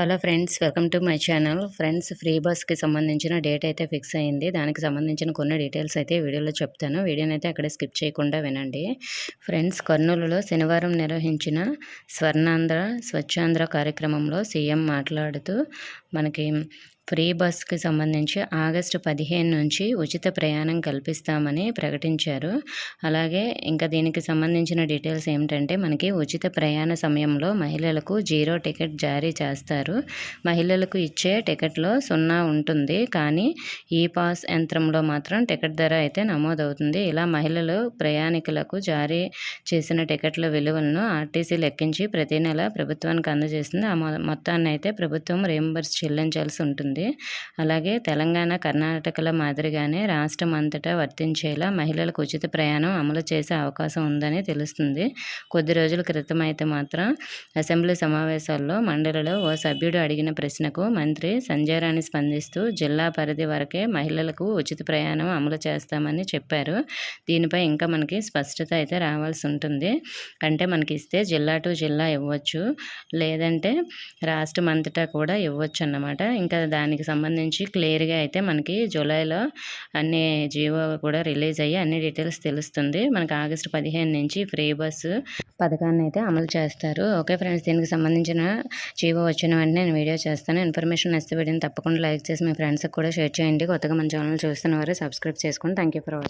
Hello friends welcome to my channel. Friends free బస్కి సంబంధించిన date అయితే ఫిక్స్ అయింది. దానికి సంబంధించిన కొన్ని డీటెయిల్స్ అయితే వీడియోలో చెప్తాను. వీడియోని అయితే అక్కడ స్కిప్ చేయకుండా వినండి. ఫ్రెండ్స్ కర్నూలులో శనివారం నిర్వహించిన స్వర్ణాంధ్ర స్వచ్ఛాంధ్ర కార్యక్రమంలో సీఎం మాట్లాడుతూ మనకి ఫ్రీ బస్కి సంబంధించి ఆగస్టు పదిహేను నుంచి ఉచిత ప్రయాణం కల్పిస్తామని ప్రకటించారు. అలాగే ఇంకా దీనికి సంబంధించిన డీటెయిల్స్ ఏమిటంటే మనకి ఉచిత ప్రయాణ సమయంలో మహిళలకు జీరో టికెట్ జారీ చేస్తారు. మహిళలకు ఇచ్చే టికెట్లో సున్నా ఉంటుంది. కానీ ఈ పాస్ యంత్రంలో మాత్రం టికెట్ ధర అయితే నమోదవుతుంది. ఇలా మహిళలు ప్రయాణికులకు జారీ చేసిన టికెట్ల విలువలను ఆర్టీసీ లెక్కించి ప్రతి నెల ప్రభుత్వానికి అందజేస్తుంది. ఆ మొత్తాన్ని అయితే ప్రభుత్వం రేంబర్స్ చెల్లించాల్సి ఉంటుంది. ఉంది అలాగే తెలంగాణ కర్ణాటకల మాదిరిగానే రాష్ట్రం అంతటా వర్తించేలా మహిళలకు ఉచిత ప్రయాణం అమలు చేసే అవకాశం ఉందని తెలుస్తుంది. కొద్ది రోజుల క్రితం అయితే మాత్రం అసెంబ్లీ సమావేశాల్లో మండలిలో ఓ సభ్యుడు అడిగిన ప్రశ్నకు మంత్రి సంజయరాణి స్పందిస్తూ జిల్లా పరిధి వరకే మహిళలకు ఉచిత ప్రయాణం అమలు చేస్తామని చెప్పారు. దీనిపై ఇంకా మనకి స్పష్టత అయితే రావాల్సి ఉంటుంది. అంటే మనకి ఇస్తే జిల్లా టు జిల్లా ఇవ్వచ్చు. లేదంటే రాష్ట్రం అంతటా కూడా ఇవ్వచ్చు అన్నమాట. ఇంకా దాని దానికి సంబంధించి క్లియర్గా అయితే మనకి జూలైలో అన్ని జీవో కూడా రిలీజ్ అయ్యి అన్ని డీటెయిల్స్ తెలుస్తుంది. మనకి ఆగస్టు పదిహేను నుంచి ఫ్రీ బస్సు పథకాన్ని అయితే అమలు చేస్తారు. ఓకే ఫ్రెండ్స్ దీనికి సంబంధించిన జీవో వచ్చిన వెంటనే నేను వీడియో చేస్తాను. ఇన్ఫర్మేషన్ నచ్చితే వీడియోని తప్పకుండా లైక్ చేసి మీ ఫ్రెండ్స్కి కూడా షేర్ చేయండి. కొత్తగా మన ఛానల్ చూస్తున్న వారు సబ్స్క్రైబ్ చేసుకోండి థ్యాంక్ యూ ఫర్ వాచింగ్